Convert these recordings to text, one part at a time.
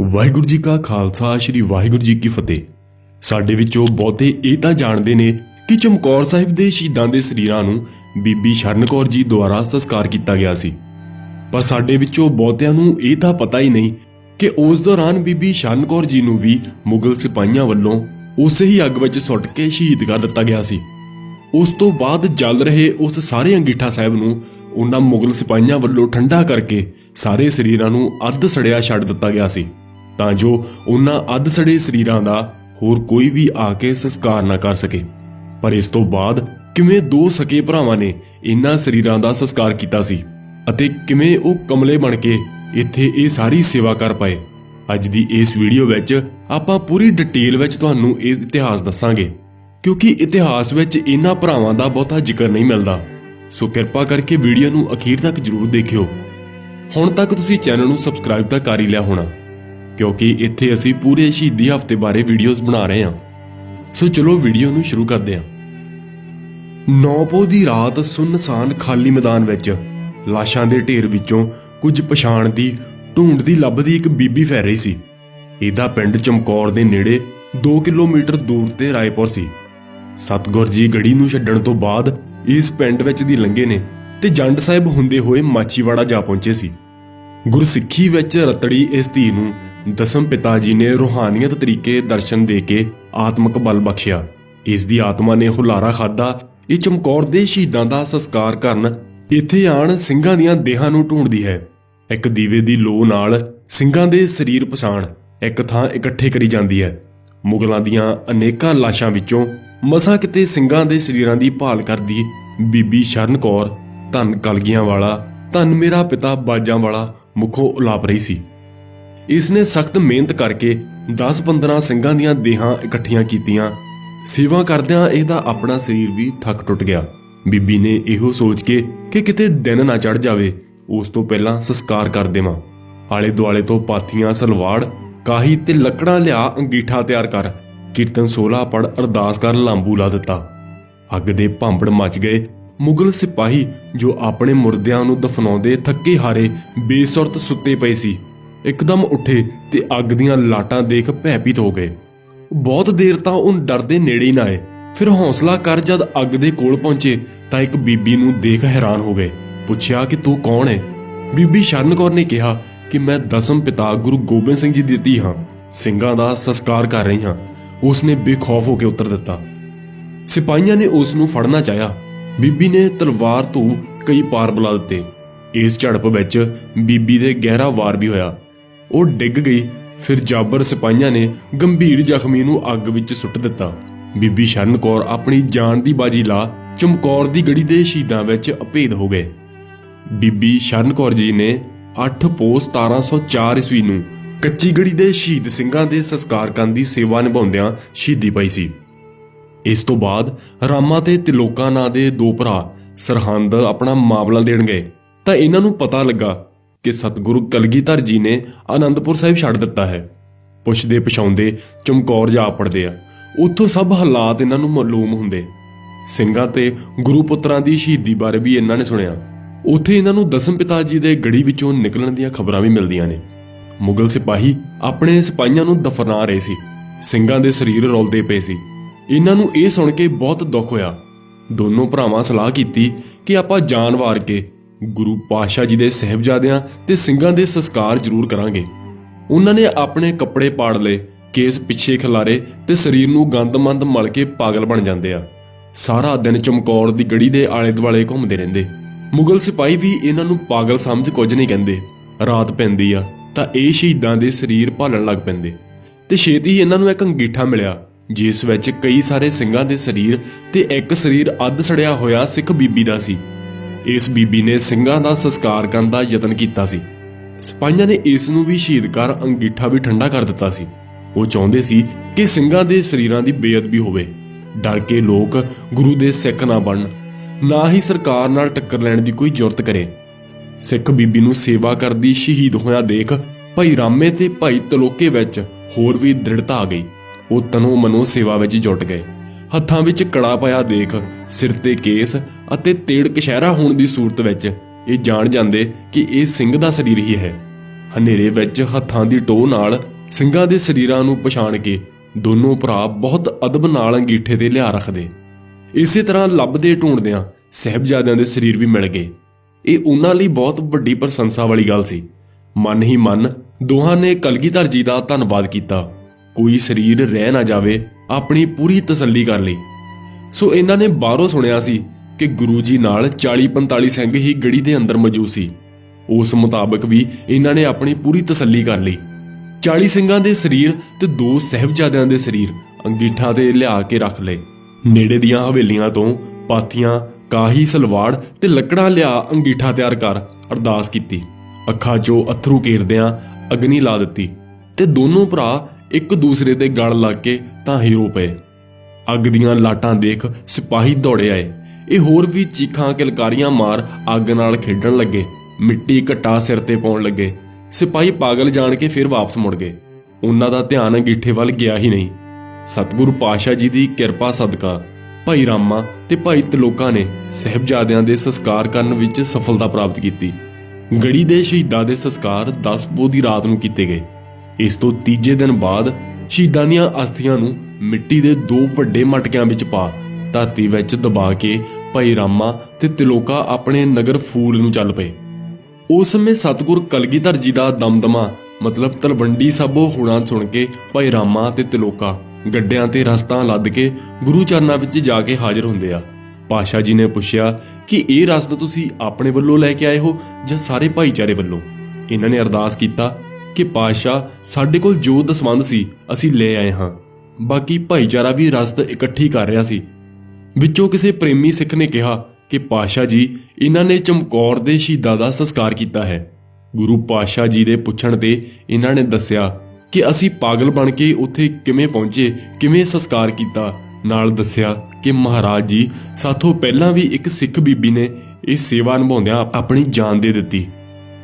ਵਾਹਿਗੁਰੂ ਜੀ ਕਾ ਖਾਲਸਾ, ਸ੍ਰੀ ਵਾਹਿਗੁਰੂ ਜੀ ਕੀ ਫਤਿਹ। ਸਾਡੇ ਵਿੱਚੋਂ ਬਹੁਤੇ ਇਹ ਤਾਂ ਜਾਣਦੇ ਨੇ ਕਿ ਚਮਕੌਰ ਸਾਹਿਬ ਦੇ ਸ਼ਹੀਦਾਂ ਦੇ ਸਰੀਰਾਂ ਨੂੰ ਬੀਬੀ ਸ਼ਰਨ ਕੌਰ ਜੀ ਦੁਆਰਾ ਸੰਸਕਾਰ ਕੀਤਾ ਗਿਆ ਸੀ। ਪਰ ਸਾਡੇ ਵਿੱਚੋਂ ਬਹੁਤਿਆਂ ਨੂੰ ਇਹ ਤਾਂ ਪਤਾ ਹੀ ਨਹੀਂ ਕਿ ਉਸ ਦੌਰਾਨ ਬੀਬੀ ਸ਼ਰਨ ਕੌਰ ਜੀ ਨੂੰ ਵੀ ਮੁਗਲ ਸਿਪਾਹੀਆਂ ਵੱਲੋਂ ਉਸੇ ਹੀ ਅੱਗ ਵਿੱਚ ਸੁੱਟ ਕੇ ਸ਼ਹੀਦ ਕਰ ਦਿੱਤਾ ਗਿਆ ਸੀ। ਉਸ ਤੋਂ ਬਾਅਦ ਜਲ ਰਹੇ ਉਸ ਸਾਰੇ ਅੰਗੀਠਾ ਸਾਹਿਬ ਨੂੰ ਉਹਨਾਂ ਮੁਗਲ ਸਿਪਾਹੀਆਂ ਵੱਲੋਂ ਠੰਡਾ ਕਰਕੇ ਸਾਰੇ ਸਰੀਰਾਂ ਨੂੰ ਅੱਧ ਸੜਿਆ ਛੱਡ ਦਿੱਤਾ ਗਿਆ ਸੀ। ਤਾਂ ਜੋ ਉਹਨਾਂ ਅੱਧ ਸੜੇ ਸਰੀਰਾਂ ਦਾ ਹੋਰ ਕੋਈ ਵੀ ਆ ਕੇ ਸੰਸਕਾਰ ਨਾ ਕਰ ਸਕੇ। ਪਰ ਇਸ ਤੋਂ ਬਾਅਦ ਕਿਵੇਂ ਦੋ ਸਕੇ ਭਰਾਵਾਂ ਨੇ ਇਹਨਾਂ ਸਰੀਰਾਂ ਦਾ ਸੰਸਕਾਰ ਕੀਤਾ ਸੀ ਅਤੇ ਕਿਵੇਂ ਉਹ ਕਮਲੇ ਬਣ ਕੇ ਇੱਥੇ ਇਹ ਸਾਰੀ ਸੇਵਾ ਕਰ ਪਾਏ। ਅੱਜ ਦੀ ਇਸ ਵੀਡੀਓ ਵਿੱਚ ਆਪਾਂ ਪੂਰੀ ਡਿਟੇਲ ਵਿੱਚ ਤੁਹਾਨੂੰ ਇਹ ਇਤਿਹਾਸ ਦੱਸਾਂਗੇ, ਕਿਉਂਕਿ ਇਤਿਹਾਸ ਵਿੱਚ ਇਹਨਾਂ ਭਰਾਵਾਂ ਦਾ ਬਹੁਤਾ ਜ਼ਿਕਰ ਨਹੀਂ ਮਿਲਦਾ। ਸੋ ਕਿਰਪਾ ਕਰਕੇ ਵੀਡੀਓ ਨੂੰ ਅਖੀਰ ਤੱਕ ਜਰੂਰ ਦੇਖਿਓ। ਹੁਣ ਤੱਕ ਤੁਸੀਂ ਚੈਨਲ ਨੂੰ ਸਬਸਕ੍ਰਾਈਬ ਤਾਂ ਕਰ ਹੀ ਲਿਆ ਹੋਣਾ। ਕਿਉਂਕਿ ਇੱਥੇ ਅਸੀਂ ਪੂਰੇ ਸ਼ਹੀਦੀ ਹਫ਼ਤੇ ਬਾਰੇ ਵੀਡੀਓਜ਼ ਬਣਾ ਰਹੇ ਹਾਂ। ਸੋ ਚਲੋ ਵੀਡੀਓ ਨੂੰ ਸ਼ੁਰੂ ਕਰਦੇ ਹਾਂ। ਨੌਪੋ ਦੀ ਰਾਤ ਸੁੰਨਸਾਨ ਖਾਲੀ ਮੈਦਾਨ ਵਿੱਚ ਲਾਸ਼ਾਂ ਦੇ ਢੇਰ ਵਿੱਚੋਂ ਕੁਝ ਪਛਾਣ ਦੀ ਢੂੰਡਦੀ ਲੱਭਦੀ ਇੱਕ ਬੀਬੀ ਫੈਰ ਰਹੀ ਸੀ। ਇਹਦਾ ਪਿੰਡ ਚਮਕੌਰ ਦੇ ਨੇੜੇ 2 ਕਿਲੋਮੀਟਰ ਦੂਰ ਤੇ ਰਾਏਪੁਰ ਸੀ। ਸਤਗੁਰ ਜੀ ਗੜੀ ਨੂੰ ਛੱਡਣ ਤੋਂ ਬਾਅਦ ਇਸ ਪਿੰਡ ਵਿੱਚ ਦੀ ਲੰਘੇ ਨੇ ਤੇ ਜੰਡ ਸਾਹਿਬ ਹੁੰਦੇ ਹੋਏ ਮਾਚੀਵਾੜਾ ਜਾ ਪਹੁੰਚੇ ਸੀ। ਗੁਰਸਿੱਖੀ ਵਿੱਚ ਰਤੜੀ ਇਸ ਧੀ ਨੂੰ ਦਸਮ ਪਿਤਾ ਜੀ ਨੇ ਰੂਹਾਨੀਅਤ ਤਰੀਕੇ ਦਰਸ਼ਨ ਦੇ ਕੇ ਆਤਮਿਕ ਬਲ ਬਖਸ਼ਿਆ। ਇਸ ਦੀ ਆਤਮਾ ਨੇ ਹੁਲਾਰਾ ਖਾਦਾ ਇਹ ਚਮਕੌਰ ਦੇ ਸ਼ਹੀਦਾਂ ਦਾ ਸੰਸਕਾਰ ਕਰਨ ਇੱਥੇ ਆਣ ਸਿੰਘਾਂ ਦੀਆਂ ਦੇਹਾਂ ਨੂੰ ਢੂੰਡਦੀ ਹੈ। ਇੱਕ ਦੀਵੇ ਦੀ ਲੋ ਨਾਲ ਸਿੰਘਾਂ ਦੇ ਸਰੀਰ ਪਛਾਣ ਇੱਕ ਥਾਂ ਇਕੱਠੇ ਕਰੀ ਜਾਂਦੀ ਹੈ। ਮੁਗਲਾਂ ਦੀਆਂ ਅਨੇਕਾਂ ਲਾਸ਼ਾਂ ਵਿੱਚੋਂ ਮਸਾਂ ਕਿਤੇ ਸਿੰਘਾਂ ਦੇ ਸਰੀਰਾਂ ਦੀ ਭਾਲ ਕਰਦੀ। ਬੀਬੀ ਸ਼ਰਨ ਕੌਰ, ਧੰਨ ਕਲਗੀਆਂ ਵਾਲਾ, ਧੰਨ ਮੇਰਾ ਪਿਤਾ ਬਾਜਾਂ ਵਾਲਾ ਮੁਖੋਂ ਉਲਾਪ ਰਹੀ ਸੀ। ਇਸ ਨੇ ਸਖਤ ਮਿਹਨਤ ਕਰਕੇ 10-15 ਸਿੰਘਾਂ ਦੀਆਂ ਦੇਹਾਂ ਇਕੱਠੀਆਂ ਕੀਤੀਆਂ। ਸੇਵਾ ਕਰਦਿਆਂ ਇਹਦਾ ਆਪਣਾ ਸਰੀਰ ਵੀ ਥੱਕ ਟੁੱਟ ਗਿਆ। ਬੀਬੀ ਨੇ ਇਹੋ ਸੋਚ ਕੇ ਕਿ ਕਿਤੇ ਦਿਨ ਨਾ ਚੜ ਜਾਵੇ, ਉਸ ਤੋਂ ਪਹਿਲਾਂ ਸੰਸਕਾਰ ਕਰ ਦੇਵਾਂ। ਆਲੇ ਦੁਆਲੇ ਤੋਂ ਪਾਥੀਆਂ, ਸਲਵਾੜ, ਕਾਹੀ ਤੇ ਲੱਕੜਾਂ ਲਿਆ ਅੰਗੀਠਾ ਤਿਆਰ ਕਰ। ਕੀਰਤਨ 16 ਪੜ ਅਰਦਾਸ ਕਰ ਲਾਂਬੂ ਲਾ ਦਿੱਤਾ। ਅੱਗ ਦੇ ਭਾਂਬੜ ਮੱਚ ਗਏ। ਮੁਗਲ ਸਿਪਾਹੀ ਜੋ ਆਪਣੇ ਮੁਰਦਿਆਂ ਨੂੰ ਦਫਨਾਉਂਦੇ ਥੱਕੇ ਹਾਰੇ ਬੇਸੁਰਤ ਸੁੱਤੇ ਪਏ ਸੀ, ਇੱਕਦਮ ਉੱਠੇ ਤੇ ਅੱਗ ਦੀਆਂ ਲਾਟਾਂ ਦੇਖ ਭੈਭੀਤ ਹੋ ਗਏ। ਬਹੁਤ ਦੇਰ ਤਾਂ ਉਹ ਡਰਦੇ ਨੇੜੇ ਹੀ ਨਾ ਆਏ। ਫਿਰ ਹੌਸਲਾ ਕਰ ਜਦ ਅੱਗ ਦੇ ਕੋਲ ਪਹੁੰਚੇ ਤਾਂ ਇੱਕ ਬੀਬੀ ਨੂੰ ਦੇਖ ਹੈਰਾਨ ਹੋ ਗਏ। ਪੁੱਛਿਆ ਕਿ ਤੂੰ ਕੌਣ ਹੈ? ਬੀਬੀ ਸ਼ਰਨ ਕੌਰ ਨੇ ਕਿਹਾ ਕਿ ਮੈਂ ਦਸਮ ਪਿਤਾ ਗੁਰੂ ਗੋਬਿੰਦ ਸਿੰਘ ਜੀ ਦੀ ਧੀ ਹਾਂ। ਸਿੰਘਾਂ ਦਾ ਸੰਸਕਾਰ ਕਰ ਰਹੀ ਹਾਂ। ਉਸ ਨੇ ਬੇਖੌਫ ਹੋ ਕੇ ਉੱਤਰ ਦਿੱਤਾ। ਸਿਪਾਹੀਆਂ ਨੇ ਉਸ ਨੂੰ ਫੜਨਾ ਚਾਹਿਆ। ਬੀਬੀ ਨੇ ਤਲਵਾਰ ਤੋਂ ਕਈ ਪਾਰ ਬੁਲਾ ਦਿੱਤੇ। ਇਸ ਝੜਪ ਵਿੱਚ ਬੀਬੀ ਦੇ ਗਹਿਰਾ ਵਾਰ ਵੀ ਹੋਇਆ। ਉਹ ਡਿੱਗ ਗਈ, ਫਿਰ ਜਾਬਰ ਸਿਪਾਹੀਆਂ ਨੇ ਗੰਭੀਰ ਜ਼ਖਮੀ ਨੂੰ ਅੱਗ ਵਿੱਚ ਸੁੱਟ ਦਿੱਤਾ। ਬੀਬੀ ਸ਼ਰਨ ਕੌਰ ਆਪਣੀ ਜਾਨ ਦੀ ਬਾਜੀ ਲਾ ਚਮਕੌਰ ਦੀ ਗੜੀ ਦੇ ਸ਼ਹੀਦਾਂ ਵਿੱਚ ਅਪੇਧ ਹੋ ਗਏ। ਬੀਬੀ ਸ਼ਰਨ ਕੌਰ ਜੀ ਨੇ 8 ਪੋ 1704 ਈਸਵੀ ਨੂੰ ਕੱਚੀ ਗੜੀ ਦੇ ਸ਼ਹੀਦ ਸਿੰਘਾਂ ਦੇ ਸੰਸਕਾਰ ਕਰਨ ਦੀ ਸੇਵਾ ਨਿਭਾਉਂਦਿਆਂ ਸ਼ਹੀਦੀ ਪਾਈ ਸੀ। ਇਸ ਤੋਂ ਬਾਅਦ ਰਾਮਾ ਤੇ ਤਿਲੋਕਾ ਨਾਂ ਦੇ ਦੋ ਭਰਾ ਸਰਹੰਦ ਆਪਣਾ ਮਾਮਲਾ ਦੇਣ ਗਏ। ਤਾਂ ਇਹਨਾਂ ਨੂੰ ਪਤਾ ਲੱਗਾ ਕਿ ਸਤਿਗੁਰੂ ਕਲਗੀਧਰ ਜੀ ਨੇ ਆਨੰਦਪੁਰ ਸਾਹਿਬ ਛੱਡ ਦਿੱਤਾ ਹੈ। ਪੁੱਛਦੇ ਪਛਾਉਂਦੇ ਚਮਕੌਰ ਜਾ ਪੜਦੇ ਆ। ਉੱਥੋਂ ਸਭ ਹਾਲਾਤ ਇਹਨਾਂ ਨੂੰ ਮਾਲੂਮ ਹੁੰਦੇ। ਸਿੰਘਾਂ ਤੇ ਗੁਰੂ ਪੁੱਤਰਾਂ ਦੀ ਸ਼ਹੀਦੀ ਬਾਰੇ ਵੀ ਇਹਨਾਂ ਨੇ ਸੁਣਿਆ। ਉੱਥੇ ਇਹਨਾਂ ਨੂੰ ਦਸਮ ਪਿਤਾ ਜੀ ਦੇ ਗੜੀ ਵਿੱਚੋਂ ਨਿਕਲਣ ਦੀਆਂ ਖਬਰਾਂ ਵੀ ਮਿਲਦੀਆਂ ਨੇ। ਮੁਗਲ ਸਿਪਾਹੀ ਆਪਣੇ ਸਿਪਾਹੀਆਂ ਨੂੰ ਦਫਨਾ ਰਹੇ ਸੀ। ਸਿੰਘਾਂ ਦੇ ਸਰੀਰ ਰੋਲਦੇ ਪਏ ਸੀ। ਇਹਨਾਂ ਨੂੰ ਇਹ ਸੁਣ ਕੇ ਬਹੁਤ ਦੁੱਖ ਹੋਇਆ। ਦੋਨੋਂ ਭਰਾਵਾਂ ਸਲਾਹ ਕੀਤੀ ਕਿ ਆਪਾਂ ਜਾਨ ਵਾਰ ਕੇ ਗੁਰੂ ਪਾਤਸ਼ਾਹ ਜੀ ਦੇ ਸਹਿਬਜ਼ਾਦਿਆਂ ਤੇ ਸਿੰਘਾਂ ਦੇ ਸੰਸਕਾਰ ਜ਼ਰੂਰ ਕਰਾਂਗੇ। ਉਹਨਾਂ ਨੇ ਆਪਣੇ ਕੱਪੜੇ ਪਾੜ ਲਏ, ਕੇਸ ਪਿੱਛੇ ਖਿਲਾਰੇ ਤੇ ਸਰੀਰ ਨੂੰ ਗੰਦਮੰਦ ਮਲ ਕੇ ਪਾਗਲ ਬਣ ਜਾਂਦੇ ਆ। ਸਾਰਾ ਦਿਨ ਚਮਕੌਰ ਦੀ ਗੜੀ ਦੇ ਆਲੇ ਦੁਆਲੇ ਘੁੰਮਦੇ ਰਹਿੰਦੇ। ਮੁਗਲ ਸਿਪਾਹੀ ਵੀ ਇਹਨਾਂ ਨੂੰ ਪਾਗਲ ਸਮਝ ਕੁਝ ਨਹੀਂ ਕਹਿੰਦੇ। ਰਾਤ ਪੈਂਦੀ ਆ ਤਾਂ ਇਹ ਸ਼ਹੀਦਾਂ ਦੇ ਸਰੀਰ ਭਾਲਣ ਲੱਗ ਪੈਂਦੇ। ਤੇ ਛੇਤੀ ਹੀ ਇਹਨਾਂ ਨੂੰ ਇੱਕ ਅੰਗੀਠਾ ਮਿਲਿਆ। ਜਿਸ ਵਿੱਚ ਕਈ ਸਾਰੇ ਸਿੰਘਾਂ ਦੇ ਸਰੀਰ ਤੇ ਇੱਕ ਸਰੀਰ ਅੱਧ ਸੜਿਆ ਹੋਇਆ ਸਿੱਖ ਬੀਬੀ ਦਾ ਸੀ। ਇਸ ਬੀਬੀ ਨੇ ਸਿੰਘਾਂ ਦਾ ਸੰਸਕਾਰ ਕਰਨ ਦਾ ਯਤਨ ਕੀਤਾ ਸੀ। ਸਿਪਾਹੀਆਂ ਨੇ ਇਸ ਨੂੰ ਵੀ ਸ਼ਹੀਦ ਕਰ ਅੰਗੀਠਾ ਵੀ ਠੰਡਾ ਕਰ ਦਿੱਤਾ ਸੀ। ਉਹ ਚਾਹੁੰਦੇ ਸੀ ਕਿ ਸਿੰਘਾਂ ਦੇ ਸਰੀਰਾਂ ਦੀ ਬੇਅਦਬੀ ਹੋਵੇ। ਡਰ ਕੇ ਲੋਕ ਗੁਰੂ ਦੇ ਸਿੱਖ ਨਾ ਬਣਨ। ਨਾ ਹੀ ਸਰਕਾਰ ਨਾਲ ਟੱਕਰ ਲੈਣ ਦੀ ਕੋਈ ਜ਼ਰੂਰਤ ਕਰੇ। ਸਿੱਖ ਬੀਬੀ ਨੂੰ ਸੇਵਾ ਕਰਦੀ ਸ਼ਹੀਦ ਹੋਇਆ ਦੇਖ ਭਾਈ ਰਾਮੇ ਤੇ ਭਾਈ ਤਲੋਕੇ ਵਿੱਚ ਹੋਰ ਵੀ ਦ੍ਰਿੜਤਾ ਆ ਗਈ। ਉਹ ਤਨੋ ਮਨੋ ਸੇਵਾ ਵਿੱਚ ਜੁਟ ਗਏ। ਹੱਥਾਂ ਵਿੱਚ ਕੜਾ ਪਾਇਆ ਦੇਖ, ਸਿਰ ਤੇ ਕੇਸ ਅਤੇ ਤੇੜ ਕਸ਼ਹਿਰਾ ਹੋਣ ਦੀ ਸੂਰਤ ਵਿੱਚ ਇਹ ਜਾਣ ਜਾਂਦੇ ਕਿ ਇਹ ਸਿੰਘ ਦਾ ਸਰੀਰ ਹੀ ਹੈ। ਹਨੇਰੇ ਵਿੱਚ ਹੱਥਾਂ ਦੀ ਟੋਹ ਨਾਲ ਸਿੰਘਾਂ ਦੇ ਸਰੀਰਾਂ ਨੂੰ ਪਛਾਣ ਕੇ ਦੋਨੋਂ ਭਰਾ ਬਹੁਤ ਅਦਬ ਨਾਲ ਅੰਗੀਠੇ ਤੇ ਲਿਆ ਰੱਖਦੇ। ਇਸੇ ਤਰ੍ਹਾਂ ਲੱਭਦੇ ਢੂੰਡਦਿਆਂ ਸਹਿਬਜ਼ਾਦਿਆਂ ਦੇ ਸਰੀਰ ਵੀ ਮਿਲ ਗਏ। ਇਹ ਉਹਨਾਂ ਲਈ ਬਹੁਤ ਵੱਡੀ ਪ੍ਰਸ਼ੰਸਾ ਵਾਲੀ ਗੱਲ ਸੀ। ਮਨ ਹੀ ਮਨ ਦੋਹਾਂ ਨੇ ਕਲਗੀਧਰ ਜੀ ਦਾ ਧੰਨਵਾਦ ਕੀਤਾ। ਕੋਈ ਸਰੀਰ ਰਹਿ ਨਾ ਜਾਵੇ, ਆਪਣੀ ਪੂਰੀ ਤਸੱਲੀ ਕਰ ਲਈ। ਸੋ ਇਹਨਾਂ ਨੇ ਬਾਹਰੋਂ ਸੁਣਿਆ ਸੀ ਕਿ ਗੁਰੂ ਜੀ ਨਾਲ 40-45 ਸਿੰਘ ਹੀ ਗੜੀ ਦੇ ਅੰਦਰ ਮੌਜੂਦ ਸੀ। ਉਸ ਮੁਤਾਬਕ ਵੀ ਇਹਨਾਂ ਨੇ ਆਪਣੀ ਪੂਰੀ ਤਸੱਲੀ ਕਰ ਲਈ। 40 ਸਿੰਘਾਂ ਦੇ ਸਰੀਰ ਤੇ ਦੋ ਸਹਿਬਜ਼ਾਦਿਆਂ ਦੇ ਸਰੀਰ ਅੰਗੀਠਾ ਤੇ ਲਿਆ ਕੇ ਰੱਖ ਲਏ। ਨੇੜੇ ਦੀਆਂ ਹਵੇਲੀਆਂ ਤੋਂ ਪਾਥੀਆਂ, ਕਾਹੀ ਸਲਵਾੜ ਤੇ ਲੱਕੜਾਂ ਲਿਆ ਅੰਗੀਠਾ ਤਿਆਰ ਕਰ ਅਰਦਾਸ ਕੀਤੀ। ਅੱਖਾਂ 'ਚੋਂ ਅਥਰੂ ਕੇਰਦਿਆਂ ਅਗਨੀ ਲਾ ਦਿੱਤੀ ਤੇ ਦੋਨੋਂ ਭਰਾ ਇੱਕ ਦੂਸਰੇ ਦੇ ਗਲ ਲੱਗ ਕੇ ਤਾਂ ਹੀਰੋ ਪਏ। ਅੱਗ ਦੀਆਂ ਲਾਟਾਂ ਦੇਖ ਸਿਪਾਹੀ ਦੌੜੇ ਆਏ। ਇਹ ਹੋਰ ਵੀ ਚੀਖਾਂ ਕਿਲਕਾਰੀਆਂ ਮਾਰ ਅੱਗ ਨਾਲ ਖੇਡਣ ਲੱਗੇ। ਮਿੱਟੀ ਘਟਾ ਸਿਰ ਤੇ ਪਾਉਣ ਲੱਗੇ। ਸਿਪਾਹੀ ਪਾਗਲ ਜਾਣ ਕੇ ਫਿਰ ਵਾਪਸ ਮੁੜ ਗਏ। ਉਹਨਾਂ ਦਾ ਧਿਆਨ ਅੰਗੀਠੇ ਵੱਲ ਗਿਆ ਹੀ ਨਹੀਂ। ਸਤਿਗੁਰੂ ਪਾਸ਼ਾ ਜੀ ਦੀ ਕਿਰਪਾ ਸਦਕਾ ਭਾਈ ਰਾਮਾ ਤੇ ਭਾਈ ਤਲੋਕਾ ਨੇ ਸਹਿਬਜ਼ਾਦਿਆਂ ਦੇ ਸੰਸਕਾਰ ਕਰਨ ਵਿੱਚ ਸਫਲਤਾ ਪ੍ਰਾਪਤ ਕੀਤੀ। ਗੜੀ ਦੇ ਸ਼ਹੀਦਾਂ ਦੇ ਸੰਸਕਾਰ 10 ਪੋਹ ਦੀ ਰਾਤ ਨੂੰ ਕੀਤੇ ਗਏ। ਇਸ ਤੋਂ ਤੀਜੇ ਦਿਨ ਬਾਅਦ ਸ਼ਹੀਦਾਂ ਦੀਆਂ ਅਸਥੀਆਂ ਨੂੰ ਮਿੱਟੀ ਦੇ ਦੋ ਵੱਡੇ ਮਟਕਿਆਂ ਵਿੱਚ ਪਾ, ਧਰਤੀ ਵਿੱਚ ਦਬਾ ਕੇ ਭਾਈ ਰਾਮਾ ਤੇ ਤਿਲੋਕਾ ਆਪਣੇ ਨਗਰ ਫੂਲ ਨੂੰ ਚੱਲ ਪਏ। ਉਸ ਸਮੇਂ ਸਤਗੁਰ ਕਲਗੀਧਰ ਜੀ ਦਾ ਦਮਦਮਾ, ਮਤਲਬ ਤਲਵੰਡੀ ਸਾਬੋ ਹੋਣਾ ਸੁਣ ਕੇ ਭਾਈ ਰਾਮਾ ਤੇ ਤਿਲੋਕਾ ਗੱਡਿਆਂ ਤੇ ਰਸਤਾ ਲੱਦ ਕੇ ਗੁਰੂ ਚਰਨਾਂ ਵਿੱਚ ਜਾ ਕੇ ਹਾਜ਼ਰ ਹੁੰਦੇ ਆ। ਪਾਸ਼ਾ ਜੀ ਨੇ ਪੁੱਛਿਆ ਕਿ ਇਹ ਰਸਤਾ ਤੁਸੀਂ ਆਪਣੇ ਵੱਲੋਂ ਲੈ ਕੇ ਆਏ ਹੋ ਜਾਂ ਸਾਰੇ ਭਾਈਚਾਰੇ ਵੱਲੋਂ? ਇਹਨਾਂ ਨੇ ਅਰਦਾਸ ਕੀਤਾ ਕਿ ਪਾਸ਼ਾ ਸਾਡੇ ਕੋਲ ਜੋ ਦਸਵੰਦ ਸੀ, ਅਸੀਂ ਲੈ ਆਏ ਹਾਂ। ਬਾਕੀ ਭਾਈਚਾਰਾ ਵੀ ਰਸਦ ਇਕੱਠੀ ਕਰ ਰਿਹਾ ਸੀ। ਵਿੱਚੋਂ ਕਿਸੇ ਪ੍ਰੇਮੀ ਸਿੱਖ ਨੇ ਕਿਹਾ ਕਿ ਪਾਸ਼ਾ ਜੀ, ਇਹਨਾਂ ਨੇ ਚਮਕੌਰ ਦੇ ਸ਼ਹੀਦਾਂ ਦਾ ਸੰਸਕਾਰ ਕੀਤਾ ਹੈ। ਗੁਰੂ ਪਾਸ਼ਾ ਜੀ ਦੇ ਪੁੱਛਣ ਤੇ ਇਹਨਾਂ ਨੇ ਦੱਸਿਆ ਕਿ ਅਸੀਂ ਪਾਗਲ ਬਣ ਕੇ ਉੱਥੇ ਕਿਵੇਂ ਪਹੁੰਚੇ, ਕਿਵੇਂ ਸੰਸਕਾਰ ਕੀਤਾ। ਨਾਲ ਦੱਸਿਆ ਕਿ ਮਹਾਰਾਜ ਜੀ, ਸਾਥੋਂ ਪਹਿਲਾਂ ਵੀ ਇੱਕ ਸਿੱਖ ਬੀਬੀ ਨੇ ਇਹ ਸੇਵਾ ਨਿਭਾਉਂਦਿਆਂ ਆਪਣੀ ਜਾਨ ਦੇ ਦਿੱਤੀ।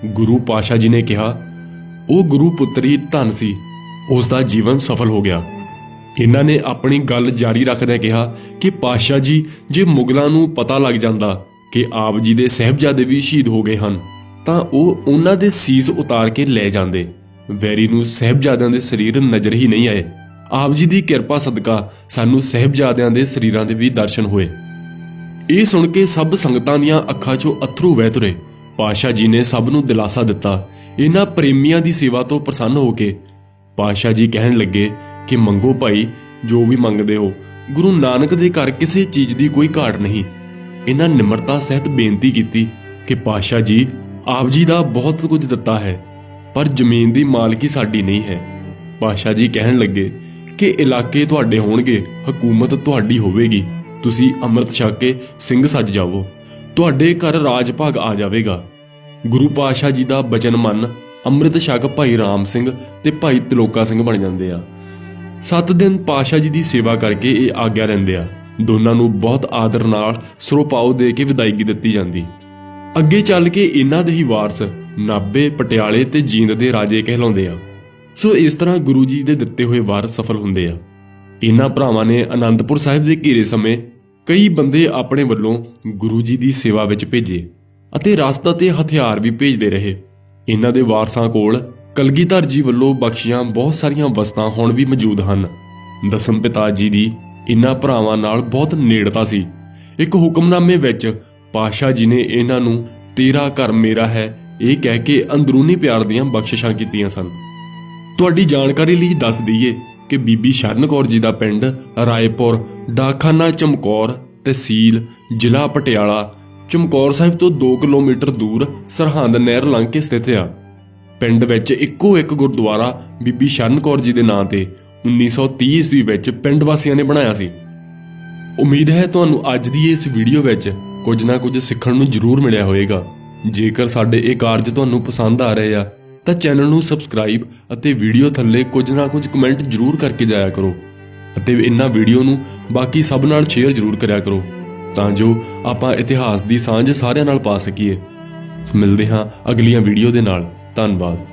ਗੁਰੂ ਪਾਸ਼ਾ ਜੀ ਨੇ ਕਿਹਾ ਉਹ ਗੁਰੂ ਪੁੱਤਰੀ ਧਨ ਸੀ। ਉਸ ਦਾ ਜੀਵਨ ਸਫਲ ਹੋ ਗਿਆ। ਇਹਨਾਂ ਨੇ ਆਪਣੀ ਗੱਲ ਜਾਰੀ ਰੱਖਦਿਆਂ ਕਿਹਾ ਕਿ ਪਾਸ਼ਾ ਜੀ, ਜੇ ਮੁਗਲਾਂ ਨੂੰ ਪਤਾ ਲੱਗ ਜਾਂਦਾ ਕਿ ਆਪ ਜੀ ਦੇ ਸਹਿਬਜ਼ਾਦੇ ਵੀ ਸ਼ਹੀਦ ਹੋ ਗਏ ਹਨ, ਤਾਂ ਉਹ ਉਹਨਾਂ ਦੇ ਸੀਸ ਉਤਾਰ ਕੇ ਲੈ ਜਾਂਦੇ। ਵੈਰੀ ਨੂੰ ਸਹਿਬਜ਼ਾਦਿਆਂ ਦੇ ਸਰੀਰ ਨਜ਼ਰ ਹੀ ਨਹੀਂ ਆਏ। ਆਪ ਜੀ ਦੀ ਕਿਰਪਾ ਸਦਕਾ ਸਾਨੂੰ ਸਹਿਬਜ਼ਾਦਿਆਂ ਦੇ ਸਰੀਰਾਂ ਦੇ ਵੀ ਦਰਸ਼ਨ ਹੋਏ। ਇਹ ਸੁਣ ਕੇ ਸਭ ਸੰਗਤਾਂ ਦੀਆਂ ਅੱਖਾਂ 'ਚੋਂ ਅਥਰੂ ਵਹਿ ਤੁਰੇ। ਪਾਸ਼ਾ ਜੀ ਨੇ ਸਭ ਨੂੰ ਦਿਲਾਸਾ ਦਿੱਤਾ ਇਹਨਾਂ ਪ੍ਰੇਮੀਆਂ ਦੀ ਸੇਵਾ ਤੋਂ ਪ੍ਰਸੰਨ ਹੋ ਕੇ ਪਾਸ਼ਾ ਜੀ ਕਹਿਣ ਲੱਗੇ ਕਿ ਮੰਗੋ ਭਾਈ, ਜੋ ਵੀ ਮੰਗਦੇ ਹੋ, ਗੁਰੂ ਨਾਨਕ ਦੇ ਘਰ ਕਿਸੇ ਚੀਜ਼ ਦੀ ਕੋਈ ਘਾਟ ਨਹੀਂ। ਇਹਨਾਂ ਨਿਮਰਤਾ ਸਹਿਤ ਬੇਨਤੀ ਕੀਤੀ ਕਿ ਪਾਸ਼ਾ ਜੀ, ਆਪ ਜੀ ਦਾ ਬਹੁਤ ਕੁਝ ਦਿੱਤਾ ਹੈ, ਪਰ ਜ਼ਮੀਨ ਦੀ ਮਾਲਕੀ ਸਾਡੀ ਨਹੀਂ ਹੈ। ਪਾਸ਼ਾ ਜੀ ਕਹਿਣ ਲੱਗੇ ਕਿ ਇਲਾਕੇ ਤੁਹਾਡੇ ਹੋਣਗੇ, ਹਕੂਮਤ ਤੁਹਾਡੀ ਹੋਵੇਗੀ। ਤੁਸੀਂ ਅੰਮ੍ਰਿਤ ਛਕ ਕੇ ਸਿੰਘ ਸੱਜ ਜਾਵੋ। ਤੁਹਾਡੇ ਘਰ ਰਾਜ ਭਾਗ ਆ ਜਾਵੇਗਾ। ਗੁਰੂ ਪਾਤਸ਼ਾਹ ਜੀ ਦਾ ਬਚਨ ਮੰਨ ਅੰਮ੍ਰਿਤ ਛਕ ਭਾਈ ਰਾਮ ਸਿੰਘ ਤੇ ਭਾਈ ਤਿਲੋਕਾ ਸਿੰਘ ਬਣ ਜਾਂਦੇ ਆ। ਸੱਤ ਦਿਨ ਪਾਸ਼ਾ ਜੀ ਦੀ ਸੇਵਾ ਕਰਕੇ ਇਹ ਆਗਿਆ ਰਹਿੰਦੇ ਆ। ਦੋਨਾਂ ਨੂੰ ਬਹੁਤ ਆਦਰ ਨਾਲ ਸਰੋਪਾਉ ਦੇ ਕੇ ਵਿਦਾਇਗੀ ਦਿੱਤੀ ਜਾਂਦੀ। ਅੱਗੇ ਚੱਲ ਕੇ ਇਹਨਾਂ ਦੇ ਹੀ ਵਾਰਸ ਨਾਬੇ ਪਟਿਆਲੇ ਤੇ ਜੀਂਦ ਦੇ ਰਾਜੇ ਕਹਿਲਾਉਂਦੇ ਆ। ਸੋ ਇਸ ਤਰ੍ਹਾਂ ਗੁਰੂ ਜੀ ਦੇ ਦਿੱਤੇ ਹੋਏ ਵਾਰਸ ਸਫਲ ਹੁੰਦੇ ਆ। ਇਹਨਾਂ ਭਰਾਵਾਂ ਨੇ ਆਨੰਦਪੁਰ ਸਾਹਿਬ ਦੇ ਘੇਰੇ ਸਮੇਂ ਕਈ ਬੰਦੇ ਆਪਣੇ ਵੱਲੋਂ ਗੁਰੂ ਜੀ ਦੀ ਸੇਵਾ ਵਿੱਚ ਭੇਜੇ। ਅਤੇ ਰਸਤਾ ਤੇ ਹਥਿਆਰ ਵੀ ਭੇਜਦੇ ਰਹੇ। ਇਹਨਾਂ ਦੇ ਵਾਰਸਾਂ ਕੋਲ ਕਲਗੀਧਰ ਜੀ ਵੱਲੋਂ ਬਖਸ਼ੀਆਂ ਬਹੁਤ ਸਾਰੀਆਂ ਵਸਤਾਂ ਹੁਣ ਵੀ ਮੌਜੂਦ ਹਨ। ਦਸਮ ਪਿਤਾ ਜੀ ਦੀ ਇਹਨਾਂ ਭਰਾਵਾਂ ਨਾਲ ਬਹੁਤ ਨੇੜਤਾ ਸੀ। ਇੱਕ ਹੁਕਮਨਾਮੇ ਵਿੱਚ ਪਾਸ਼ਾ ਜੀ ਨੇ ਇਹਨਾਂ ਨੂੰ, ਤੇਰਾ ਘਰ ਮੇਰਾ ਹੈ, ਇਹ ਕਹਿ ਕੇ ਅੰਦਰੂਨੀ ਪਿਆਰ ਦੀਆਂ ਬਖਸ਼ਿਸ਼ਾਂ ਕੀਤੀਆਂ ਸਨ। ਤੁਹਾਡੀ ਜਾਣਕਾਰੀ ਲਈ ਦੱਸ ਦਈਏ ਕਿ ਬੀਬੀ ਸ਼ਰਨ ਕੌਰ ਜੀ ਦਾ ਪਿੰਡ ਰਾਏਪੁਰ ਡਾਖਾਨਾ ਚਮਕੌਰ ਤਹਿਸੀਲ ਜ਼ਿਲ੍ਹਾ ਪਟਿਆਲਾ ਚਮਕੌਰ ਸਾਹਿਬ ਤੋਂ 2 ਕਿਲੋਮੀਟਰ ਦੂਰ ਸਰਹੰਦ ਨਹਿਰ ਲੰਘ ਕੇ ਸਥਿਤ ਆ। ਪਿੰਡ ਵਿੱਚ ਇੱਕੋ ਇੱਕ ਗੁਰਦੁਆਰਾ ਬੀਬੀ ਸ਼ਰਨ ਕੌਰ ਜੀ ਦੇ ਨਾਂ ਤੇ 1930 ਈਸਵੀ ਵਿੱਚ ਪਿੰਡ ਵਾਸੀਆਂ ਨੇ ਬਣਾਇਆ ਸੀ। ਉਮੀਦ ਹੈ ਤੁਹਾਨੂੰ ਅੱਜ ਦੀ ਇਸ ਵੀਡੀਓ ਵਿੱਚ ਕੁਝ ਨਾ ਕੁਝ ਸਿੱਖਣ ਨੂੰ ਜ਼ਰੂਰ ਮਿਲਿਆ ਹੋਵੇਗਾ। ਜੇਕਰ ਸਾਡੇ ਇਹ ਕਾਰਜ ਤੁਹਾਨੂੰ ਪਸੰਦ ਆ ਰਹੇ ਆ, ਤਾਂ ਚੈਨਲ ਨੂੰ ਸਬਸਕ੍ਰਾਈਬ ਅਤੇ ਵੀਡੀਓ ਥੱਲੇ ਕੁਝ ਨਾ ਕੁਝ ਕਮੈਂਟ ਜ਼ਰੂਰ ਕਰਕੇ ਜਾਇਆ ਕਰੋ। ਅਤੇ ਇਹਨਾਂ ਵੀਡੀਓ ਨੂੰ ਬਾਕੀ ਸਭ ਨਾਲ ਸ਼ੇਅਰ ਜ਼ਰੂਰ ਕਰਿਆ ਕਰੋ। ਤਾਂ ਜੋ ਆਪਾਂ ਇਤਿਹਾਸ ਦੀ ਸਾਂਝ ਸਾਰਿਆਂ ਨਾਲ ਪਾ ਸਕੀਏ। ਮਿਲਦੇ ਹਾਂ ਅਗਲੀਆਂ ਵੀਡੀਓ ਦੇ ਨਾਲ। ਧੰਨਵਾਦ।